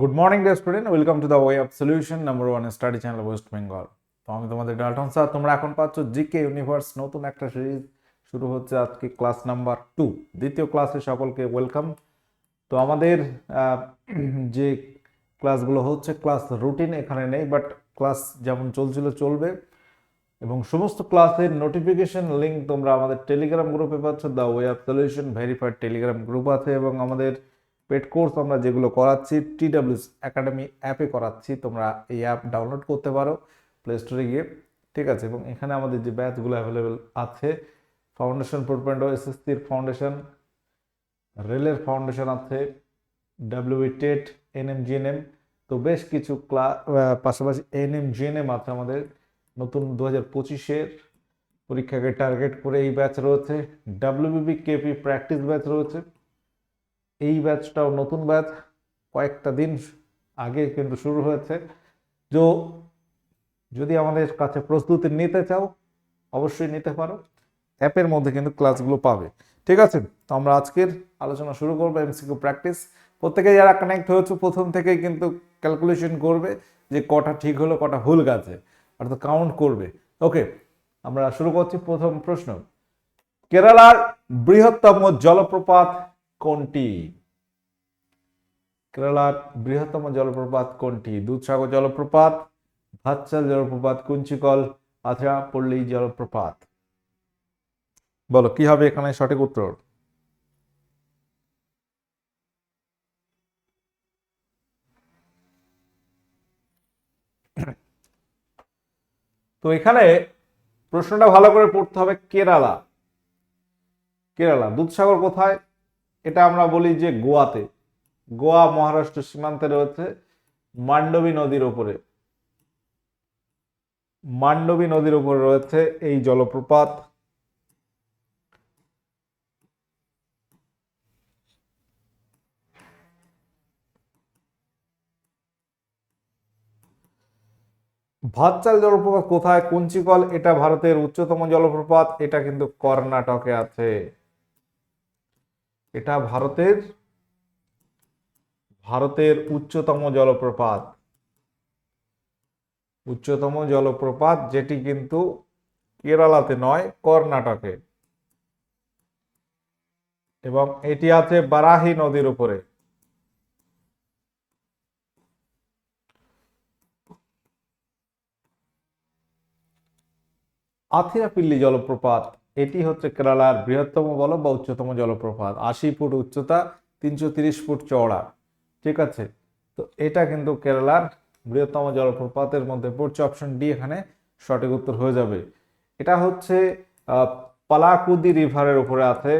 Good morning day student welcome to the way of solution number one study channel West Bengal তো আমি তোমাদের Dalton sir, তোমরা এখন পাচ্ছ জিকে ইউনিভার্স নতুন একটা সিরিজ শুরু হচ্ছে আজকে ক্লাস নাম্বার টু দ্বিতীয় ক্লাসে সকলকে ওয়েলকাম তো আমাদের যে ক্লাসগুলো হচ্ছে ক্লাস রুটিন এখানে নেই বাট ক্লাস যেমন চলছিল, চলবে। এবং সমস্ত ক্লাসের নোটিফিকেশন লিঙ্ক তোমরা আমাদের টেলিগ্রাম গ্রুপে পাচ্ছ the way of solution verified telegram group আছে এবং আমাদের পেড কোর্স আমরা যেগুলো করাচ্ছি টি টিডাব্লিউস একাডেমি অ্যাপে করাচ্ছি, তোমরা এই অ্যাপ ডাউনলোড করতে পারো প্লে স্টোরে গিয়ে, ঠিক আছে? এবং এখানে আমাদের যে ব্যাচগুলো অ্যাভেলেবেল আছে ফাউন্ডেশন প্রোপেন্ডো এসএসসির ফাউন্ডেশন রেলের ফাউন্ডেশন আছে ডাব্লিউই টেট এনএমজিএনএম তো বেশ কিছু ক্লা পাশাপাশি এনএমজিএনএম আছে আমাদের। নতুন দু হাজার পঁচিশের পরীক্ষাকে টার্গেট করে এই ব্যাচ রয়েছে। ডাব্লিউবিবি কেপি প্র্যাকটিস ব্যাচ রয়েছে। এই ব্যাচটাও নতুন ব্যাচ কয়েকটা দিন আগে কিন্তু শুরু হয়েছে। তো যদি আমাদের কাছে প্রস্তুতি নিতে চাও, অবশ্যই নিতে পারো। অ্যাপের মধ্যে কিন্তু ক্লাসগুলো পাবে। ঠিক আছে? তো আমরা আজকের আলোচনা শুরু করব এমসিকিউ প্র্যাকটিস প্রত্যেকে যারা কানেক্ট হয়েছে, প্রথম থেকেই কিন্তু ক্যালকুলেশন করবে যে কটা ঠিক হলো, কটা ভুল গেছে। অর্থাৎ কাউন্ট করবে। ওকে আমরা শুরু করছি প্রথম প্রশ্ন। কেরালার বৃহত্তম জলপ্রপাত কোনটি? কেরালার বৃহত্তম জলপ্রপাত কোনটি? দুধসাগর জলপ্রপাত, ভাতসাল জলপ্রপাত, কুঞ্চিকল, আথরাপল্লী জলপ্রপাত। বলো, কি হবে এখানে সঠিক উত্তর? তো এখানে প্রশ্নটা ভালো করে পড়তে হবে, কেরালা। কেরালা, দুধসাগর কোথায়? এটা আমরা বলি যে গোয়াতে। গোয়া মহারাষ্ট্র সীমান্তে রয়েছে, মান্ডবী নদীর ওপরে। মান্ডবী নদীর ওপরে রয়েছে এই জলপ্রপাত। ভাতচাল জলপ্রপাত কোথায়? কুঞ্চিকল, এটা ভারতের উচ্চতম জলপ্রপাত, এটা কিন্তু কর্ণাটকে আছে। এটা ভারতের ভারতের উচ্চতম জলপ্রপাত। উচ্চতম জলপ্রপাত যেটি কিন্তু কেরালাতে নয়, কর্ণাটকে। এবং এটি আছে বারাহি নদীর উপরে। আথিরাপিল্লি জলপ্রপাত, এটি হচ্ছে কেরালার বৃহত্তম বল বা উচ্চতম জলপ্রপাত। আশি ফুট উচ্চতা, তিনশো তিরিশ ফুট চওড়া। ঠিক আছে? তো এটা কিন্তু কেরালার বৃহত্তম জলপ্রপাতের মধ্যে পড়ছে। অপশন ডি এখানে সঠিক উত্তর হয়ে যাবে। এটা হচ্ছে পালাকুদি রিভারের উপরে আছে।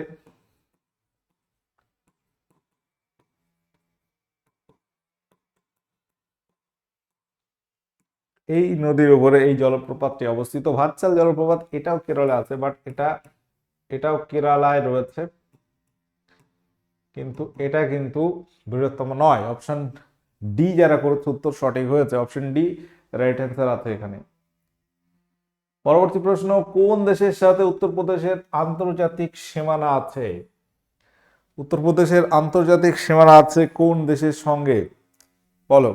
এই নদীর উপরে এই জলপ্রপাতটি অবস্থিত। ভাতসাল জলপ্রপাত, এটাও কেরলে আছে বাট এটা, এটাও কেরালায় রয়েছে। কিন্তু এটা কিন্তু বৃহত্তম নয়। অপশন ডি যারা করেছে, উত্তর সঠিক হয়েছে। অপশন ডি রাইট অ্যান্সার আছে এখানে। পরবর্তী প্রশ্ন, কোন দেশের সাথে উত্তরপ্রদেশের আন্তর্জাতিক সীমানা আছে? উত্তরপ্রদেশের আন্তর্জাতিক সীমানা আছে কোন দেশের সঙ্গে? বলো।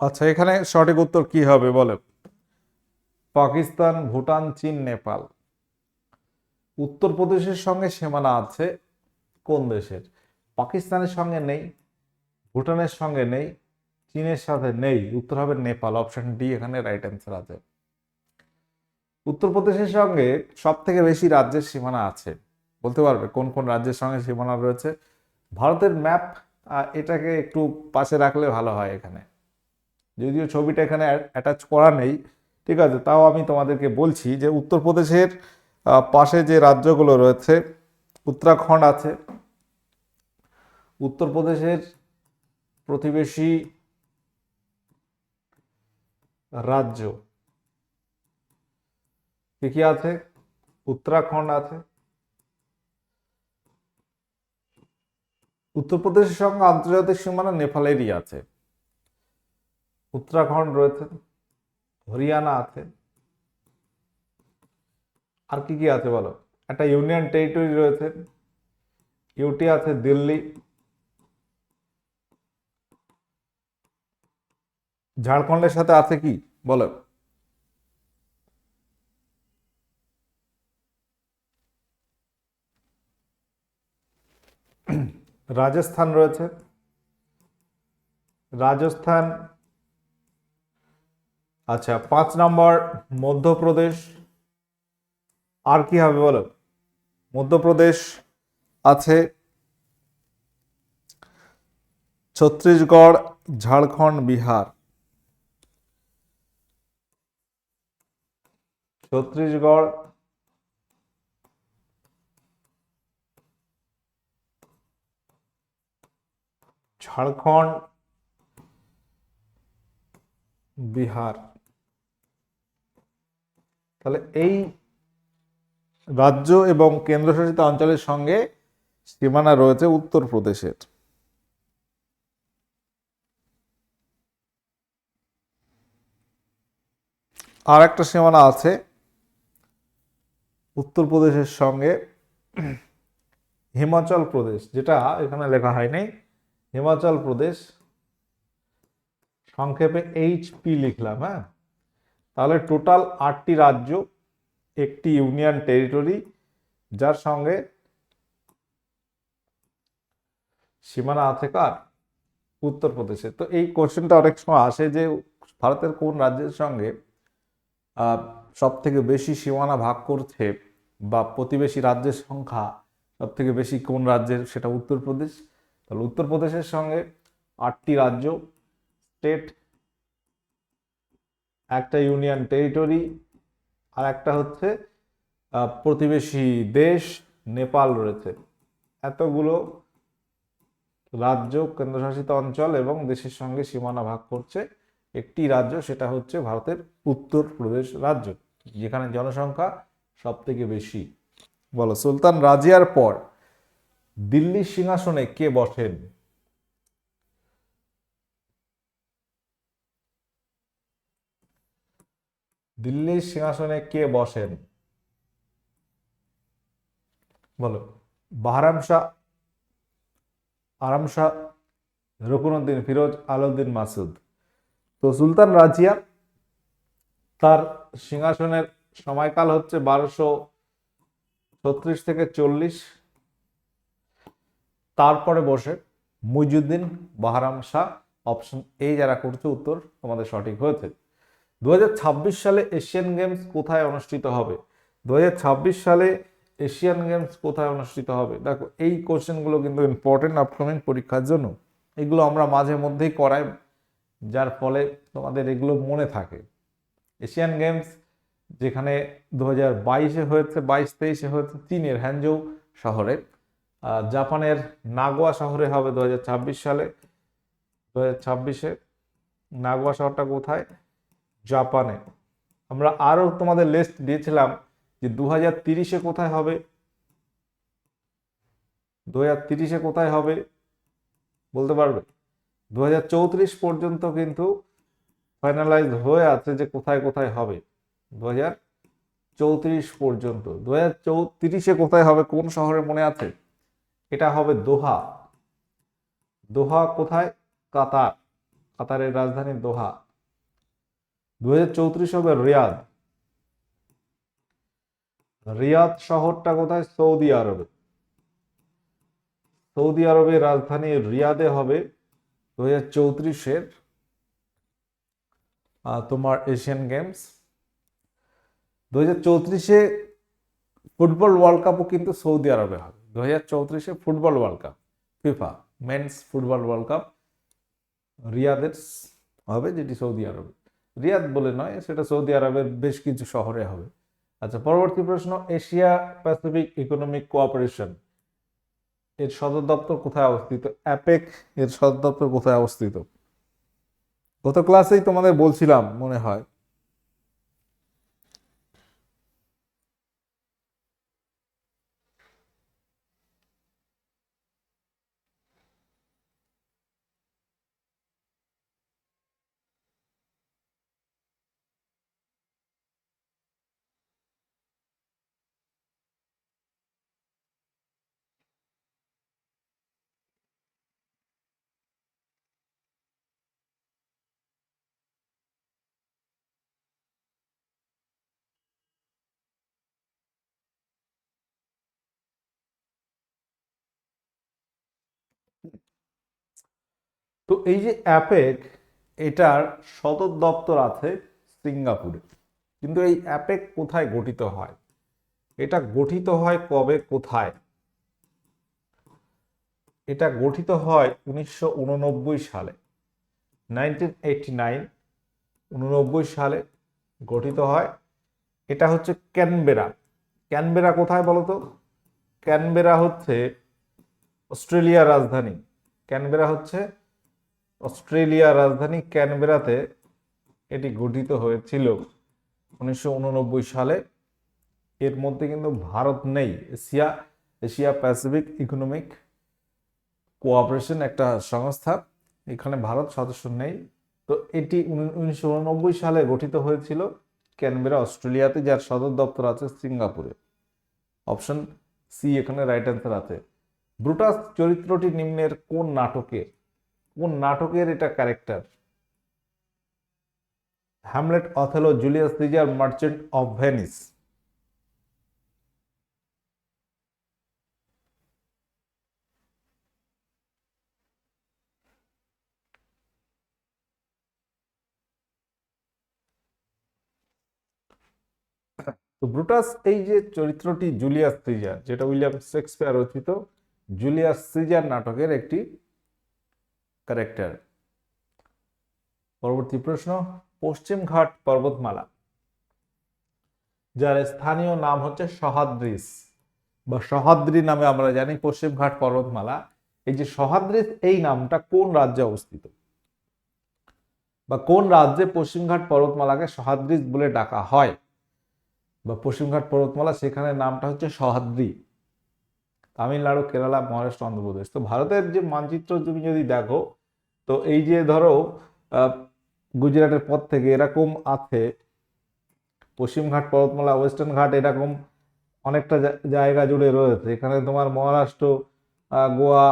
আচ্ছা এখানে সঠিক উত্তর কি হবে বলে? পাকিস্তান, ভুটান, চীন, নেপাল। উত্তরপ্রদেশের সঙ্গে সীমানা আছে কোন দেশের? পাকিস্তানের সঙ্গে নেই, ভুটানের সঙ্গে নেই, চীনের সাথে নেই। উত্তর হবে নেপাল অপশন ডি এখানে রাইট অ্যান্সার আছে। উত্তরপ্রদেশের সঙ্গে সব থেকে বেশি রাজ্যের সীমানা আছে। বলতে পারবে কোন কোন রাজ্যের সঙ্গে সীমানা রয়েছে। ভারতের ম্যাপ এটাকে একটু পাশে রাখলে ভালো হয় এখানে। যদিও ছবিটা এখানে অ্যাটাচ করা নেই, ঠিক আছে, তাও আমি তোমাদেরকে বলছি যে উত্তরপ্রদেশের পাশে যে রাজ্যগুলো রয়েছে, উত্তরাখণ্ড আছে, উত্তরপ্রদেশের প্রতিবেশী রাজ্য কি কি আছে? উত্তরাখণ্ড আছে। উত্তরপ্রদেশের সঙ্গে আন্তর্জাতিক সীমানা নেপালেরই আছে। উত্তরাখণ্ড রয়েছে, হরিয়ানা আছে। আর কি কি আছে বলো? একটা ইউনিয়ন টেরিটরি রয়েছে ইউটি আছে, দিল্লি। ঝাড়খণ্ডের সাথে আছে কি? বলো। রাজস্থান রয়েছে। রাজস্থান আচ্ছা পাঁচ নম্বর মধ্যপ্রদেশ, আর কি হবে বলো? মধ্যপ্রদেশ আছে ছত্তিশগড়, ঝাড়খণ্ড, বিহার। ছত্তিশগড়, ঝাড়খণ্ড, বিহার। তাহলে এই রাজ্য এবং কেন্দ্রশাসিত অঞ্চলের সঙ্গে সীমানা রয়েছে উত্তরপ্রদেশের। আর একটা সীমানা আছে উত্তরপ্রদেশের সঙ্গে হিমাচল প্রদেশ, যেটা এখানে লেখা হয়নি। হিমাচল প্রদেশ, সংক্ষেপে এইচপি লিখলাম হ্যাঁ? তাহলে টোটাল আটটি রাজ্য, একটি ইউনিয়ন টেরিটরি, যার সঙ্গে সীমানা আছে কার উত্তরপ্রদেশে তো এই কোশ্চেনটা অনেক সময় আসে যে ভারতের কোন রাজ্যের সঙ্গে সব থেকে বেশি সীমানা ভাগ করছে বা প্রতিবেশী রাজ্যের সংখ্যা সব থেকে বেশি কোন রাজ্যের, সেটা উত্তরপ্রদেশ। তাহলে উত্তরপ্রদেশের সঙ্গে আটটি রাজ্য, স্টেট একটা ইউনিয়ন টেরিটরি, আর একটা হচ্ছে প্রতিবেশী দেশ নেপাল রয়েছে। এতগুলো রাজ্য কেন্দ্রশাসিত অঞ্চল এবং দেশের সঙ্গে সীমানা ভাগ করছে। একটি রাজ্য, সেটা হচ্ছে ভারতের উত্তরপ্রদেশ রাজ্য, যেখানে জনসংখ্যা সব থেকে বেশি। বলো, সুলতান রাজিয়ার পর দিল্লির সিংহাসনে কে বসেন? দিল্লির সিংহাসনে কে বসেন? বলো। বাহারাম শাহ, আরাম শাহ রকুনুদ্দিন ফিরোজ আলাউদ্দিন মাসুদ। তো সুলতান রাজিয়া, তার সিংহাসনের সময়কাল হচ্ছে বারোশো ছত্রিশ থেকে চল্লিশ। তারপরে বসে মুইজুদ্দিন, বাহারাম শাহ, অপশন এই যারা করছে উত্তর তোমাদের সঠিক হয়েছে। দু হাজার ছাব্বিশ সালে এশিয়ান গেমস কোথায় অনুষ্ঠিত হবে? দু হাজার ছাব্বিশ সালে এশিয়ান গেমস কোথায় অনুষ্ঠিত হবে? দেখো, এই কোশ্চেনগুলো কিন্তু ইম্পর্টেন্ট আপকামিং পরীক্ষার জন্য। এগুলো আমরা মাঝে মধ্যেই করাই, যার ফলে তোমাদের এগুলো মনে থাকে। এশিয়ান গেমস যেখানে দু হাজার বাইশে হয়েছে, বাইশ তেইশে হয়েছে, চীনের হ্যানজৌ শহরে। আর জাপানের নাগোয়া শহরে হবে দু হাজার ছাব্বিশ সালে। দু হাজার ছাব্বিশে নাগোয়া শহরটা কোথায়? জাপানে। আমরা আরও তোমাদের লিস্ট দিয়েছিলাম যে দু হাজার তিরিশে কোথায় হবে। দু হাজার তিরিশে কোথায় হবে, বলতে পারবে? দু হাজার চৌত্রিশ পর্যন্ত কিন্তু ফাইনালাইজ হয়ে আছে যে কোথায় কোথায় হবে। দু হাজার চৌত্রিশ পর্যন্ত। দু হাজার চৌত্রিশে কোথায় হবে, কোন শহরে মনে আছে? এটা হবে দোহা। দোহা কোথায়? কাতার। কাতারের রাজধানী দোহা। দু হাজার চৌত্রিশ হবে রিয়াদ। রিয়াদ শহরটা কোথায়? সৌদি আরবে। সৌদি আরবের রাজধানী রিয়াদে হবে দু হাজার চৌত্রিশের তোমার এশিয়ান গেমস। দু হাজার চৌত্রিশে ফুটবল ওয়ার্ল্ড কাপও কিন্তু সৌদি আরবে হবে। দু হাজার চৌত্রিশে football world cup, FIFA, men's football world cup রিয়াদের হবে, যেটি সৌদি আরবে। রিয়াদ বলে নয়, সেটা সৌদি আরবের বেশ কিছু শহরে হবে। আচ্ছা পরবর্তী প্রশ্ন, এশিয়া প্যাসিফিক ইকোনমিক কোঅপারেশন, এর সদর দপ্তর কোথায় অবস্থিত? অ্যাপেক এর সদর দপ্তর কোথায় অবস্থিত? গত ক্লাসেই তোমাদের বলছিলাম, মনে হয় তো এই যে অ্যাপেক, এটার সদর দপ্তর আছে সিঙ্গাপুরে। কিন্তু এই অ্যাপেক কোথায় গঠিত হয়? এটা গঠিত হয় কবে, কোথায়? এটা গঠিত হয় উনিশশো উননব্বই সালে। নাইনটিন সালে গঠিত হয়। এটা হচ্ছে ক্যানবেরা। ক্যানবেরা কোথায় বলতো? ক্যানবেরা হচ্ছে অস্ট্রেলিয়ার রাজধানী। ক্যানবেরা হচ্ছে অস্ট্রেলিয়ার রাজধানী ক্যানবেরাতে এটি গঠিত হয়েছিল উনিশশো উননব্বই সালে। এর মধ্যে কিন্তু ভারত নেই, Asia Asia Pacific economic cooperation একটা সংস্থা। এখানে ভারত সদস্য নেই। তো এটি উনিশশো উননব্বই সালে গঠিত হয়েছিল ক্যানবেরা, অস্ট্রেলিয়াতে, যার সদর দপ্তর আছে সিঙ্গাপুরে। অপশন সি এখানে রাইট অ্যান্সার আছে। ব্রুটাস চরিত্রটি নিম্নের কোন নাটকে কোন নাটকের এটা character Hamlet Othello Julius Caesar merchant of Venice তো ব্রুটাস এই যে চরিত্রটি জুলিয়াস সিজার যেটা উইলিয়াম শেক্সপিয়ার রচিত জুলিয়াস সিজার নাটকের একটি ক্যারেক্টার পরবর্তী প্রশ্ন পশ্চিমঘাট পর্বতমালা, যার স্থানীয় নাম হচ্ছে সহাদ্রিস বা সহাদ্রি নামে আমরা জানি পশ্চিমঘাট পর্বতমালা। এই যে সহাদ্রিস, এই নামটা কোন রাজ্যে অবস্থিত? বা কোন রাজ্যে পশ্চিমঘাট পর্বতমালাকে সহাদ্রিস বলে ডাকা হয়? বা পশ্চিমঘাট পর্বতমালা, সেখানে নামটা হচ্ছে সহাদ্রি। তামিলনাড়ু, কেরালা, মহারাষ্ট্র, অন্ধ্রপ্রদেশ। তো ভারতের যে মানচিত্র তুমি যদি দেখো তো এই যে ধরো গুজরাটের পর থেকে এরকম আছে পশ্চিমঘাট পর্বতমালা, ওয়েস্টার্ন ঘাট এরকম অনেকটা জায়গা জুড়ে রয়েছে। এখানে তোমার মহারাষ্ট্র গোয়া,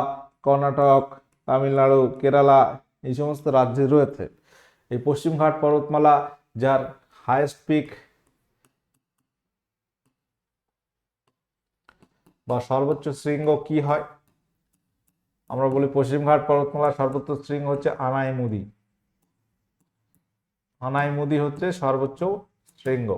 কর্ণাটক, তামিলনাড়ু, কেরালা, এই সমস্ত রাজ্যে রয়েছে। এই পশ্চিমঘাট পর্বতমালা যার হায়েস্ট পিক বা সর্বোচ্চ শৃঙ্গ কি হয়? আমরা বলি পশ্চিমঘাট পর্বতমালার সর্বোচ্চ শৃঙ্গ হচ্ছে আনাইমুদি। আনাইমুদি হচ্ছে সর্বোচ্চ শৃঙ্গ।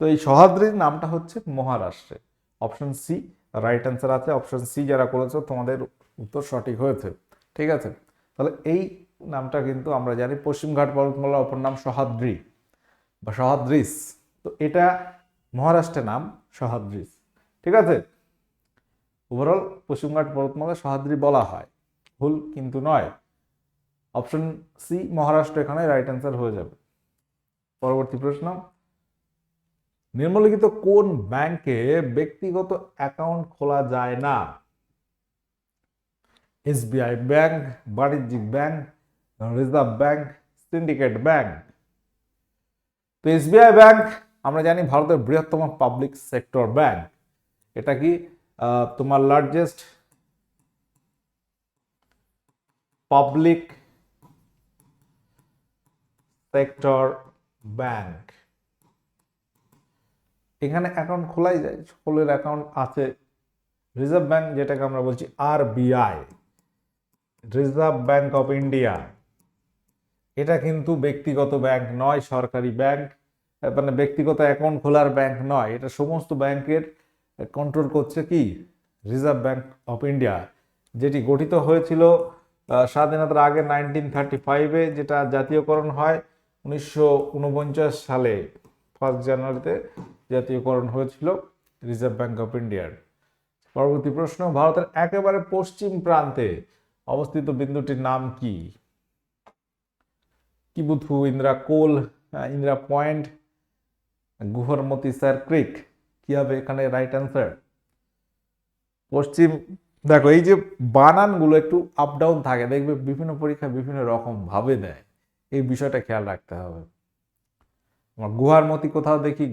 তো এই সহাদ্রির নামটা হচ্ছে মহারাষ্ট্রে। অপশন সি রাইট অ্যান্সার আছে। অপশন সি যারা করেছ, তোমাদের উত্তর সঠিক হয়েছে। ঠিক আছে? তাহলে এই নামটা কিন্তু আমরা জানি পশ্চিমঘাট পর্বতমালার অপর নাম সহাদ্রি বা সহাদ্রিস তো এটা মহারাষ্ট্রের নাম সহাদ্রিস ঠিক আছে? ওভারঅল পশ্চিমঘাট পর্বতমালা সহাদ্রি বলা হয়। ভুল কিন্তু নয়। অপশন সি মহারাষ্ট্র, এখানে রাইট অ্যান্সার হয়ে যাবে। পরবর্তী প্রশ্ন। নিম্নলিখিত কোন ব্যাংকে ব্যক্তিগত অ্যাকাউন্ট খোলা যায় না? এসবিআই ব্যাংক, বাণিজ্যিক bank, reserve bank syndicate bank. তো এসবিআই ব্যাংক, আমরা জানি ভারতের বৃহত্তম পাবলিক সেক্টর ব্যাংক এটা কি তোমার লার্জেস্ট পাবলিক সেক্টর ব্যাংক এখানে অ্যাকাউন্ট খোলাই যায়, সকলের অ্যাকাউন্ট আছে। রিজার্ভ ব্যাংক যেটাকে আমরা বলছি RBI reserve bank of India এটা কিন্তু ব্যক্তিগত ব্যাংক নয়, সরকারি ব্যাংক মানে ব্যক্তিগত অ্যাকাউন্ট খোলার ব্যাংক নয়। এটা সমস্ত ব্যাংকের কন্ট্রোল করছে কি? রিজার্ভ ব্যাংক অফ ইন্ডিয়া যেটি গঠিত হয়েছিল স্বাধীনতার আগে নাইনটিন থার্টি ফাইভে যেটা জাতীয়করণ হয়, উনিশশো উনপঞ্চাশ সালে ফার্স্ট জানুয়ারিতে জাতীয়করণ হয়েছিল রিজার্ভ ব্যাংক অফ ইন্ডিয়ার পরবর্তী প্রশ্ন, ভারতের একেবারে পশ্চিম প্রান্তে অবস্থিত বিন্দুটির নাম কি? Kibithu, Indira Col Indira Point, গুহরমতি Sir Creek. কি হবে এখানে রাইট অ্যান্সার পশ্চিম, দেখো এই যে বানানগুলো একটু আপ ডাউন থাকে, দেখবে বিভিন্ন পরীক্ষা বিভিন্ন রকম ভাবে দেয়। এই বিষয়টা খেয়াল রাখতে হবে। আমার গুহার মতি কোথাও দেখি,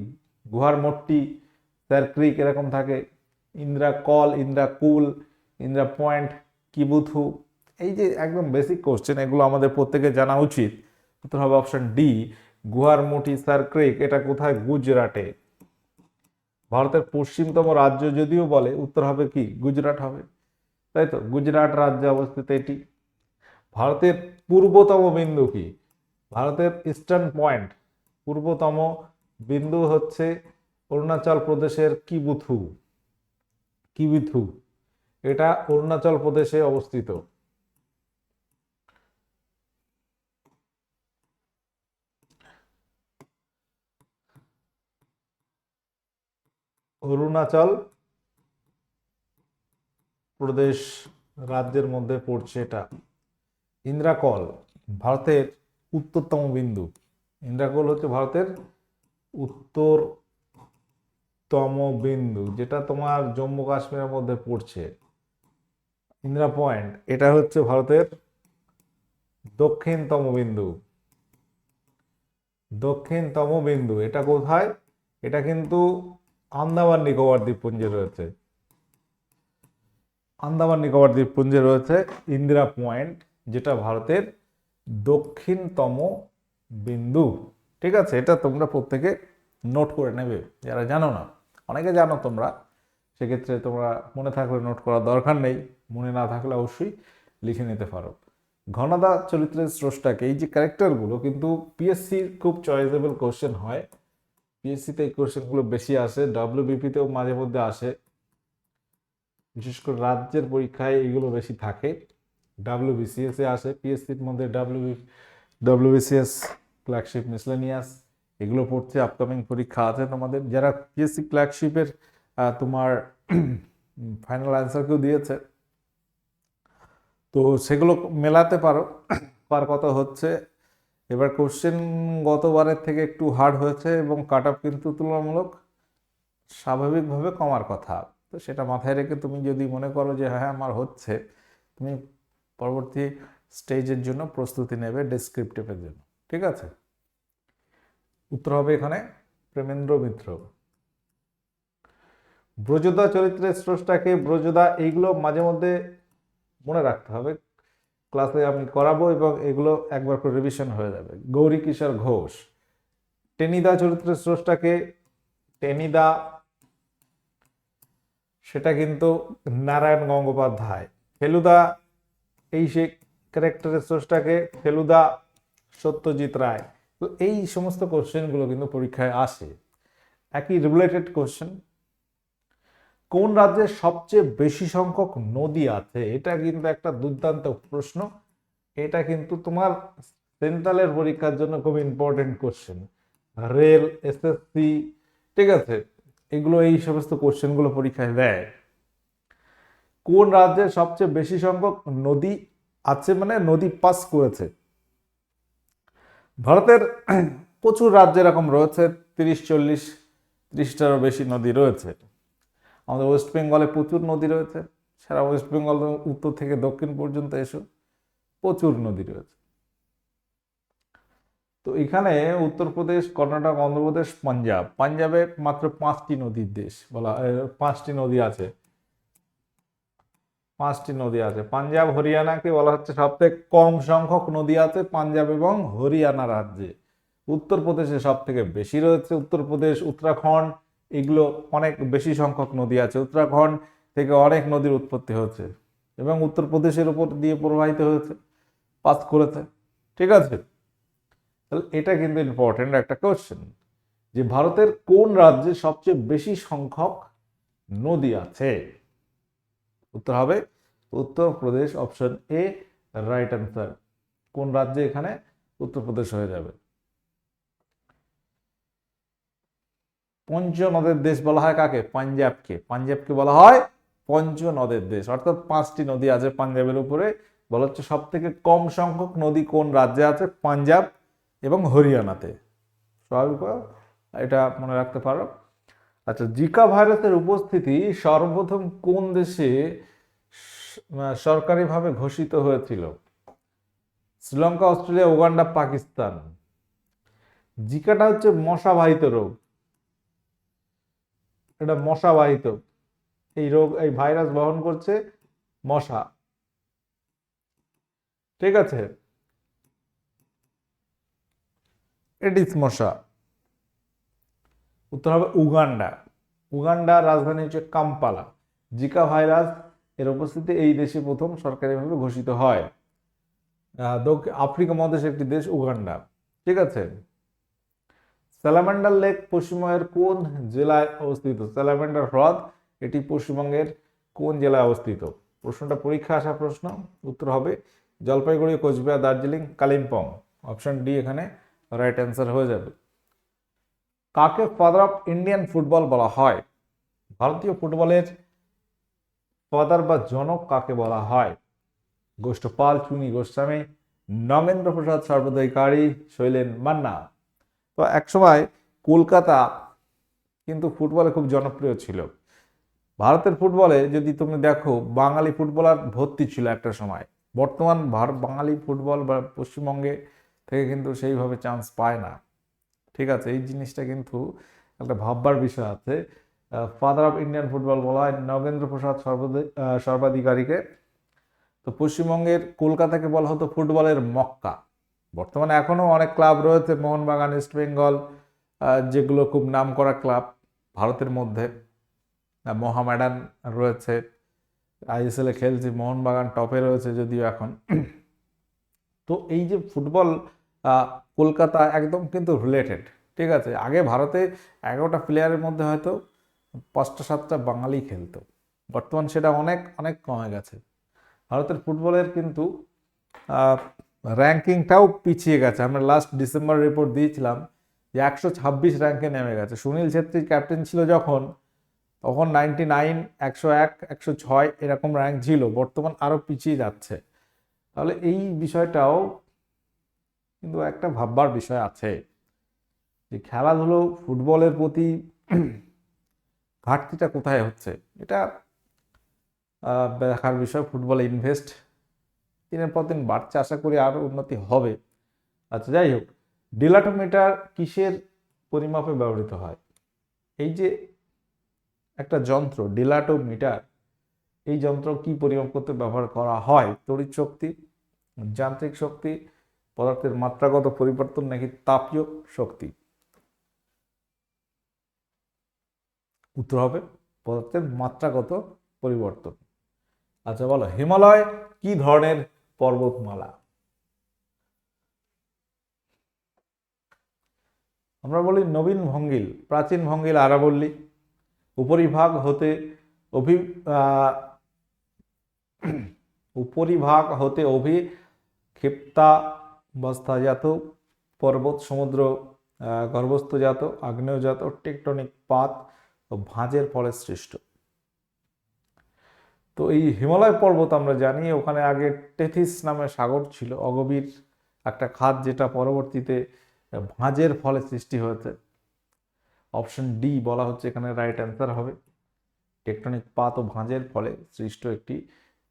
গুহার মোট্টি, স্যার ক্রিক এরকম থাকে, Indira Col, Indira Col, Indira Point, Kibithu, এই যে একদম বেসিক কোশ্চেন এগুলো আমাদের প্রত্যেকে জানা উচিত। উত্তর হবে অপশন ডি গুহার মোটি স্যার ক্রিক, এটা কোথায়? গুজরাটে। ভারতের পশ্চিমতম রাজ্য যদিও বলে, উত্তর হবে কি? গুজরাট হবে। তাই তো? গুজরাট রাজ্যে অবস্থিত এটি। ভারতের পূর্বতম বিন্দু কি? ভারতের ইস্টার্ন পয়েন্ট। পূর্বতম বিন্দু হচ্ছে অরুণাচল প্রদেশের কিবুথু। কিবিথু। এটা অরুণাচল প্রদেশে অবস্থিত। অরুণাচল প্রদেশ রাজ্যের মধ্যে পড়ছে এটা। ইন্দ্রাকল, ভারতের উত্তরতম বিন্দু। ইন্দ্রাকল হচ্ছে ভারতের উত্তরতম বিন্দু, যেটা তোমার জম্মু কাশ্মীরের মধ্যে পড়ছে। ইন্দিরা পয়েন্ট, এটা হচ্ছে ভারতের দক্ষিণতম বিন্দু। দক্ষিণতম বিন্দু, এটা কোথায়? এটা কিন্তু আন্দামান নিকোবর দ্বীপপুঞ্জে রয়েছে। আন্দামান নিকোবর দ্বীপপুঞ্জে রয়েছে ইন্দিরা পয়েন্ট, যেটা ভারতের দক্ষিণতম বিন্দু। ঠিক আছে? এটা তোমরা প্রত্যেকে নোট করে নেবে, যারা জানো না। অনেকে জানো তোমরা, সেক্ষেত্রে তোমরা মনে থাকলে নোট করার দরকার নেই, মনে না থাকলে অবশ্যই লিখে নিতে পারো। ঘনদা চরিত্রের স্রষ্টাকে, এই যে ক্যারেক্টারগুলো কিন্তু পিএসসির খুব চয়েসেবল কোশ্চেন হয় পিএসসিতে এই কোশ্চেনগুলো বেশি আসে ডাব্লিউবিপিতেও মাঝে মধ্যে আসে। বিশেষ করে রাজ্যের পরীক্ষায় এগুলো বেশি থাকে। ডাব্লিউবিসিএস আসে পিএসসির মধ্যে ডাব্লিউ ডাব্লিউবিসিএস ক্লার্কশিপ মিসলেনিয়াস এগুলো পড়ছে আপকামিং পরীক্ষা আছে তোমাদের। যারা পিএসসি ক্লার্কশিপের তোমার ফাইনাল অ্যান্সারকেও দিয়েছে, তো সেগুলো মেলাতে পারো। পার কথা হচ্ছে এবার কোশ্চেন গতবারের থেকে একটু হার্ড হয়েছে এবং কাট অফ কিন্তু তুলনামূলক স্বাভাবিকভাবে কমার কথা। তো সেটা মাথায় রেখে তুমি যদি মনে করো যে হ্যাঁ আমার হচ্ছে, তুমি পরবর্তী স্টেজের জন্য প্রস্তুতি নেবে ডেসক্রিপটিভের জন্য। ঠিক আছে? উত্তর হবে এখানে প্রেমেন্দ্র মিত্র। ব্রজদা চরিত্রের স্রষ্টাকে ব্রজদা, এইগুলো মাঝে মধ্যে মনে রাখতে হবে। ক্লাসে আমি করাবো এবং এগুলো একবার করে রিভিশন হয়ে যাবে। গৌরী কিশোর ঘোষ, টেনিদা চরিত্রের স্রষ্টাকে, টেনিদা, সেটা কিন্তু নারায়ণ গঙ্গোপাধ্যায়। ফেলুদা, এই সে ক্যারেক্টারের স্রষ্টাকে ফেলুদা, সত্যজিৎ রায়। তো এই সমস্ত কোশ্চেনগুলো কিন্তু পরীক্ষায় আসে। একই রিলেটেড কোশ্চেন কোন রাজ্যে সবচেয়ে বেশি সংখ্যক নদী আছে? এটা কিন্তু একটা দুর্দান্ত প্রশ্ন। এটা কিন্তু তোমার সেন্ট্রালের পরীক্ষার জন্য খুব ইম্পর্টেন্ট কোশ্চেন রেল এসএসসি ঠিক আছে? এগুলো এই সমস্ত কোশ্চেনগুলো পরীক্ষায় দেয়। কোন রাজ্যে সবচেয়ে বেশি সংখ্যক নদী আছে মানে নদী পাস করেছে? ভারতের প্রচুর রাজ্য এরকম রয়েছে, তিরিশ, চল্লিশ, ত্রিশটারও বেশি নদী রয়েছে। আমাদের ওয়েস্ট বেঙ্গলে প্রচুর নদী রয়েছে। সারা ওয়েস্ট বেঙ্গল উত্তর থেকে দক্ষিণ পর্যন্ত এসো, প্রচুর নদী রয়েছে। তো এখানে উত্তরপ্রদেশ কর্ণাটক অন্ধ্রপ্রদেশ পাঞ্জাব। পাঞ্জাবে মাত্র পাঁচটি নদীর দেশ বলা পাঁচটি নদী আছে। পাঁচটি নদী আছে। পাঞ্জাব, হরিয়ানাকে বলা হচ্ছে সবথেকে কম সংখ্যক নদী আছে পাঞ্জাব এবং হরিয়ানা রাজ্যে। উত্তরপ্রদেশে সব থেকে বেশি রয়েছে উত্তরপ্রদেশ উত্তরাখণ্ড এগুলো অনেক বেশি সংখ্যক নদী আছে। উত্তরাখণ্ড থেকে অনেক নদীর উৎপত্তি হয়েছে এবং উত্তরপ্রদেশের উপর দিয়ে প্রবাহিত হয়েছে, পাস করেছে। ঠিক আছে? তাহলে এটা কিন্তু ইম্পর্টেন্ট একটা কোয়েশ্চেন যে ভারতের কোন রাজ্যে সবচেয়ে বেশি সংখ্যক নদী আছে? উত্তর হবে Uttar Pradesh option A right answer কোন রাজ্যে এখানে উত্তরপ্রদেশ হয়ে যাবে? পঞ্চ নদের দেশ বলা হয় কাকে? পাঞ্জাবকে। পাঞ্জাবকে বলা হয় পঞ্চ নদের দেশ। অর্থাৎ পাঁচটি নদী আছে পাঞ্জাবের উপরে। বলা হচ্ছে সব থেকে কম সংখ্যক নদী কোন রাজ্যে আছে? পাঞ্জাব এবং হরিয়ানাতে। স্বাভাবিক এটা মনে রাখতে পারো। আচ্ছা জিকা ভাইরাসের উপস্থিতি সর্বপ্রথম কোন দেশে সরকারিভাবে ঘোষিত হয়েছিল? Sri Lanka, Australia, Uganda, Pakistan. জিকাটা হচ্ছে মশাবাহিত রোগ। এটা মশাবাহিত। এই রোগ, এই ভাইরাস বহন করছে মশা। ঠিক আছে? এডিস মশা। উত্তর হবে উগান্ডা। উগান্ডার রাজধানী হচ্ছে কাম্পালা। জিকা ভাইরাস এর উপস্থিতি এই দেশে প্রথম সরকারিভাবে ঘোষিত হয়। দক্ষিণ আফ্রিকা মহাদেশের একটি দেশ উগান্ডা। ঠিক আছে? স্যালামান্ডার লেক পশ্চিমবঙ্গের কোন জেলায় অবস্থিত? স্যালামান্ডার হ্রদ, এটি পশ্চিমবঙ্গের কোন জেলায় অবস্থিত? প্রশ্নটা পরীক্ষা আসা প্রশ্ন, উত্তর হবে জলপাইগুড়ি, কোচবিহার, দার্জিলিং, কালিম্পং। অপশন ডি এখানে রাইট অ্যান্সার হয়ে যাবে। কাকে ফাদার অফ ইন্ডিয়ান ফুটবল বলা হয়? ভারতীয় ফুটবলের ফাদার বা জনক কাকে বলা হয়? গোষ্ঠপাল, চুনি, গোস্বামী নগেন্দ্র প্রসাদ সর্বদাইকারী শৈলেন মান্না। তো একসময় কলকাতা কিন্তু ফুটবলে খুব জনপ্রিয় ছিল। ভারতের ফুটবলে যদি তুমি দেখো, বাঙালি ফুটবলার ভর্তি ছিল একটা সময়। বর্তমান ভারত বাঙালি ফুটবল বা পশ্চিমবঙ্গে থেকে কিন্তু সেইভাবে চান্স পায় না। ঠিক আছে, এই জিনিসটা কিন্তু একটা ভাববার বিষয় আছে। ফাদার অফ ইন্ডিয়ান ফুটবল বলা হয় নগেন্দ্র প্রসাদ সর্বাধিকারীকে। তো পশ্চিমবঙ্গের কলকাতাকে বলা হতো ফুটবলের মক্কা। বর্তমানে এখনও অনেক ক্লাব রয়েছে, মোহনবাগান, ইস্ট বেঙ্গল যেগুলো খুব নামকরা ক্লাব ভারতের মধ্যে। মোহামেডান রয়েছে, আইএসএল খেলছে, মোহনবাগান টপে রয়েছে যদিও এখন। তো এই যে ফুটবল কলকাতা একদম কিন্তু রিলেটেড ঠিক আছে? আগে ভারতে এগারোটা প্লেয়ারের মধ্যে হয়তো পাঁচটা, সাতটা বাঙালি খেলতো। বর্তমান সেটা অনেক অনেক কমে গেছে। ভারতের ফুটবলের কিন্তু র্যাঙ্কিংটাও পিছিয়ে গেছে। আমরা লাস্ট ডিসেম্বর রিপোর্ট দিয়েছিলাম যে একশো ছাব্বিশ র্যাঙ্কে নেমে গেছে। সুনীল ছেত্রী ক্যাপ্টেন ছিল যখন, তখন নাইনটি নাইন একশো এক, একশো ছয় এরকম র্যাঙ্ক ছিল। বর্তমান আরও পিছিয়ে যাচ্ছে। তাহলে এই বিষয়টাও কিন্তু একটা ভাববার বিষয় আছে যে খেলাধুলো, ফুটবলের প্রতি ঘাটতিটা কোথায় হচ্ছে? এটা দেখার বিষয়। ফুটবলে ইনভেস্ট দিনের পর দিন বাড়ছে, আশা করি আরও উন্নতি হবে। আচ্ছা যাই হোক, ডিলাটোমিটার কিসের পরিমাপে ব্যবহৃত হয়? এই যে একটা যন্ত্র, ডিলাটোমিটার, এই যন্ত্র কি পরিমাপ করতে ব্যবহার করা হয়? তড়িৎ শক্তি, যান্ত্রিক শক্তি, পদার্থের মাত্রাগত পরিবর্তন নাকি তাপীয় শক্তি? উত্তর হবে, পদার্থের মাত্রাগত পরিবর্তন। আচ্ছা বলো, হিমালয় কি ধরনের পর্বতমালা। আমরা বলি নবীন ভঙ্গিল, প্রাচীন ভঙ্গিল আরাবল্লী। উপরিভাগ হতে অভি উপরিভাগ হতে অভিক্ষিপ্তাবস্থাজাত পর্বত সমুদ্র গর্ভস্থজাত, আগ্নেয়জাত, টেকটনিক পাত ও ভাঁজের ফলে সৃষ্ট। তো এই হিমালয় পর্বত আমরা জানি, ওখানে আগে টেথিস নামে সাগর ছিল, অগভীর একটা খাত যেটা পরবর্তীতে ভাঁজের ফলে সৃষ্টি হয়েছে। অপশন ডি বলা হচ্ছে এখানে রাইট অ্যান্সার হবে। টেকটনিক পাত ও ভাঁজের ফলে সৃষ্ট একটি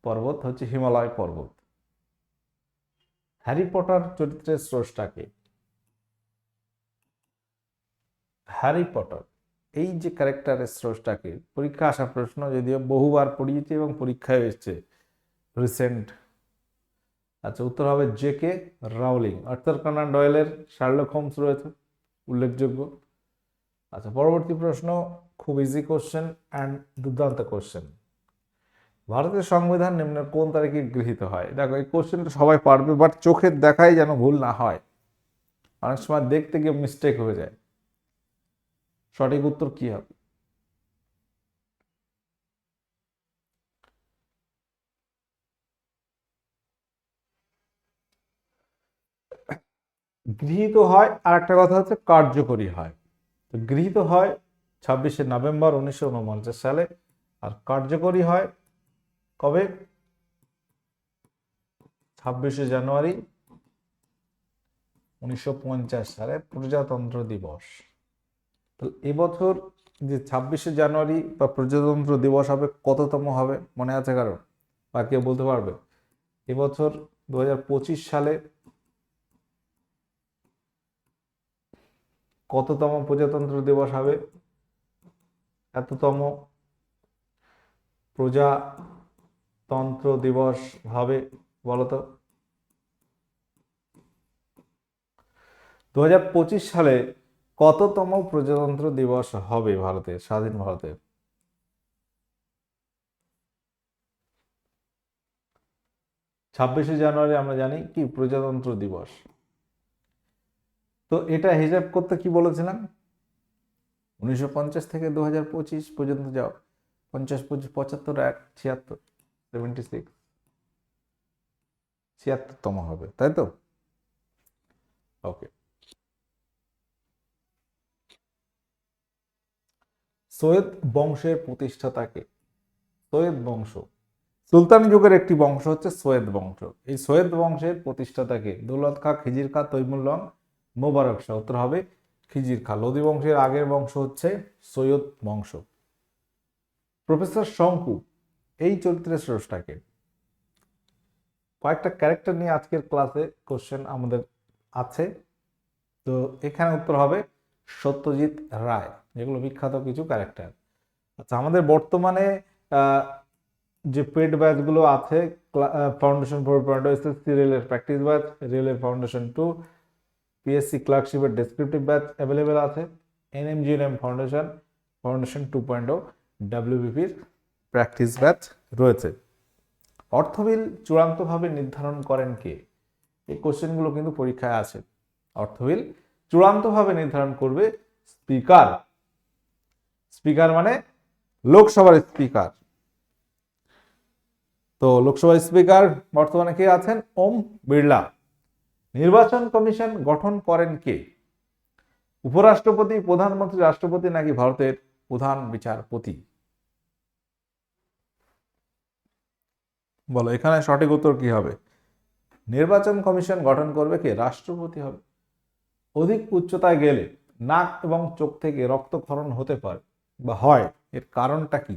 পর্বত হচ্ছে হিমালয় পর্বত। হ্যারি পটার চরিত্রের স্রষ্টাকে হ্যারি পটার। এই যে ক্যারেক্টারের স্রষ্টাকে পরীক্ষা আসা প্রশ্ন যদিও বহুবার পড়িয়েছি এবং পরীক্ষায় এসেছে রিসেন্ট আচ্ছা উত্তর হবে J K Rowling Arthur Conan ডয়েলের Sherlock Holmes রয়েছে, উল্লেখযোগ্য। আচ্ছা পরবর্তী প্রশ্ন, খুব ইজি কোশ্চেন অ্যান্ড দুর্দান্ত কোশ্চেন ভারতের সংবিধান নিম্ন কোন তারিখে গৃহীত হয়? দেখো, এই কোশ্চেনটা সবাই পারবে বাট চোখের দেখাই যেন ভুল না হয়। অনেক সময় দেখতে গিয়ে মিস্টেক হয়ে যায়। সঠিক উত্তর কি হবে? গৃহীত হয় আর একটা কথা হচ্ছে কার্যকরী হয়। গৃহীত হয় ছাব্বিশে নভেম্বর উনিশশো উনপঞ্চাশ সালে, আর কার্যকরী হয় কবে? ছাব্বিশে জানুয়ারি উনিশশো পঞ্চাশ সালে প্রজাতন্ত্র দিবস। তো এবছর যে ছাব্বিশে জানুয়ারি বা প্রজাতন্ত্র দিবস হবে কততম হবে? মনে আছে কারণ বা কেউ বলতে পারবে? এবছর দু হাজার পঁচিশ সালে কততম প্রজাতন্ত্র দিবস হবে? এততম প্রজাতন্ত্র দিবস হবে বলতো। দু হাজার পঁচিশ সালে কততম প্রজাতন্ত্র দিবস হবে ভারতে, স্বাধীন ভারতে? ছাব্বিশে জানুয়ারি আমরা জানি কি? প্রজাতন্ত্র দিবস। তো এটা হিসাব করতে কি বলেছিলাম? উনিশশো পঞ্চাশ থেকে দু হাজার পঁচিশ পর্যন্ত যাও। পঞ্চাশ, পঁচিশ, পঁচাত্তর, এক, ছিয়াত্তর সেভেন্টি সিক্স ছিয়াত্তরতম হবে, তাই তো? ওকে সৈয়দ বংশের প্রতিষ্ঠাতাকে, সৈয়দ বংশ। সুলতানি যুগের একটি বংশ হচ্ছে সৈয়দ বংশ। এই সৈয়দ বংশের প্রতিষ্ঠাতাকে দৌলত খা, খিজির খা তৈমুল্লং মোবারক শাহ, উত্তর হবে খিজির খা। লোদি বংশের আগের বংশ হচ্ছে সৈয়দ বংশ। প্রফেসর শঙ্কু, এই চরিত্রের স্রষ্টাকে। কয়েকটা ক্যারেক্টার নিয়ে আজকের ক্লাসে কোশ্চেন আমাদের আছে। তো এখানে উত্তর হবে সত্যজিৎ রায়। যেগুলো বিখ্যাত কিছু ক্যারেক্টার আচ্ছা আমাদের বর্তমানে যে পেড ব্যাচগুলো আছে ফাউন্ডেশন ফোর পয়েন্ট এসএসসি রেলের প্র্যাকটিস ব্যাচ রেলের ফাউন্ডেশন টু পিএসসি ক্লার্কশিপের ডেসক্রিপটিভ ব্যাচ অ্যাভেলেবেল আছে ANM GNM foundation foundation two point ও ডাব্লিউবিপির প্র্যাকটিস ব্যাচ রয়েছে। অর্থবিল চূড়ান্তভাবে নির্ধারণ করেন কে? এই কোশ্চেনগুলো কিন্তু পরীক্ষায় আছে। অর্থবিল চূড়ান্তভাবে নির্ধারণ করবে স্পিকার স্পিকার মানে লোকসভার স্পিকার। তো লোকসভার স্পিকার বর্তমানে কে আছেন? ওম বিড়লা। নির্বাচন কমিশন গঠন করেন কে? উপরাষ্ট্রপতি, প্রধানমন্ত্রী, রাষ্ট্রপতি নাকি ভারতের প্রধান বিচারপতি? বলো, এখানে সঠিক উত্তর কি হবে? নির্বাচন কমিশন গঠন করবে কে? রাষ্ট্রপতি হবে। অধিক উচ্চতায় গেলে নাক এবং চোখ থেকে রক্তক্ষরণ হতে পারে। বা হয়, এর কারণটা কি?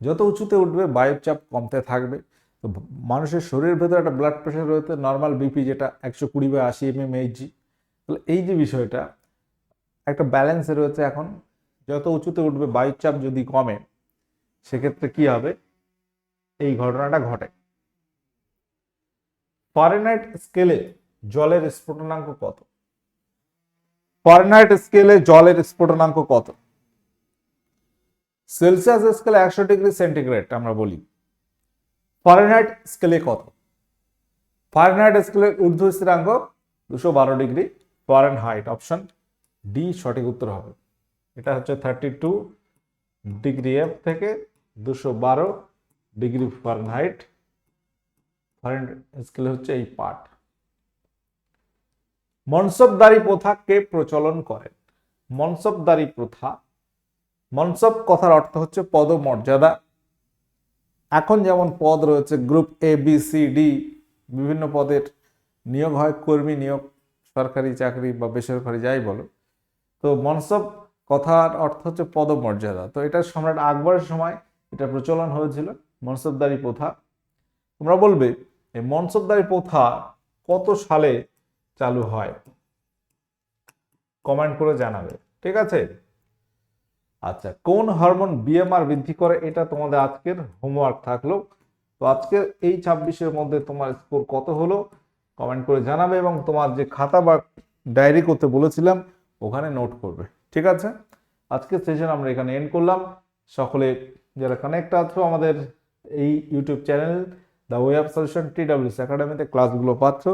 যত উঁচুতে উঠবে, বায়ুর চাপ কমতে থাকবে। তো মানুষের শরীরের ভেতরে একটা ব্লাড প্রেশার রয়েছে নর্মাল বিপি যেটা একশো কুড়ি বা আশি এম এম এইচজি তাহলে এই যে বিষয়টা, একটা ব্যালেন্সে রয়েছে এখন। যত উঁচুতে উঠবে, বায়ুর চাপ যদি কমে, সেক্ষেত্রে কি হবে? এই ঘটনাটা ঘটে। ফারেনহাইট স্কেলে জলের স্ফুটনাঙ্ক কত? ফারেনহাইট স্কেলে জলের স্ফোটনাঙ্ক কত? সেলসিয়াস স্কেলে একশো ডিগ্রি সেন্টিগ্রেড আমরা বলি। ফারেনহাইট স্কেলে কত? ফারেনহাইট স্কেলের ঊর্ধ্ব স্থিরাঙ্ক দুশো বারো ডিগ্রি। ফারেনহাইট অপশন ডি সঠিক উত্তর হবে। এটা হচ্ছে থার্টি টু ডিগ্রি এফ থেকে দুশো বারো ডিগ্রি ফারেনহাইট ফারেনহাইট স্কেলে হচ্ছে এই পার্ট মনসবদারি প্রথা কে প্রচলন করেন মনসবদারি প্রথা। মনসব কথার অর্থ হচ্ছে পদমর্যাদা। এখন যেমন পদ রয়েছে, group A B C D বিভিন্ন পদের নিয়োগ হয়, কর্মী নিয়োগ, সরকারি চাকরি বা বেসরকারি যাই বলো। তো মনসব কথার অর্থ হচ্ছে পদমর্যাদা। তো এটা সম্রাট আকবরের সময় এটা প্রচলন হয়েছিল, মনসবদারি প্রথা। তোমরা বলবে, এই মনসবদারি প্রথা কত সালে চালু হয়। কমেন্ট করে জানাবে, ঠিক আছে? আচ্ছা কোন হরমোন বিএমআর বৃদ্ধি করে এটা তোমাদের আজকের হোমওয়ার্ক থাকল। তো আজকের এই ছাব্বিশের মধ্যে তোমার স্কোর কত হলো? কমেন্ট করে জানাবে এবং তোমার যে খাতা বা ডায়েরি করতে বলেছিলাম, ওখানে নোট করবে, ঠিক আছে? আজকের সেশন আমরা এখানে এন্ড করলাম। সকলে যারা কানেক্ট আছো আমাদের এই YouTube channel the way of solution T WS একাডেমিতে ক্লাসগুলো পাচ্ছ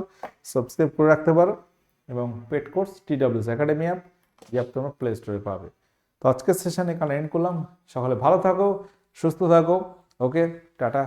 সাবস্ক্রাইব করে রাখতে পারো এবং paid course T WS academy app যে অ্যাপ তোমরা প্লে স্টোরে পাবে। তো আজকের সেশন এখানে এন্ড করলাম। সকালে ভালো থাকো, সুস্থ থাকো ওকে টাটা।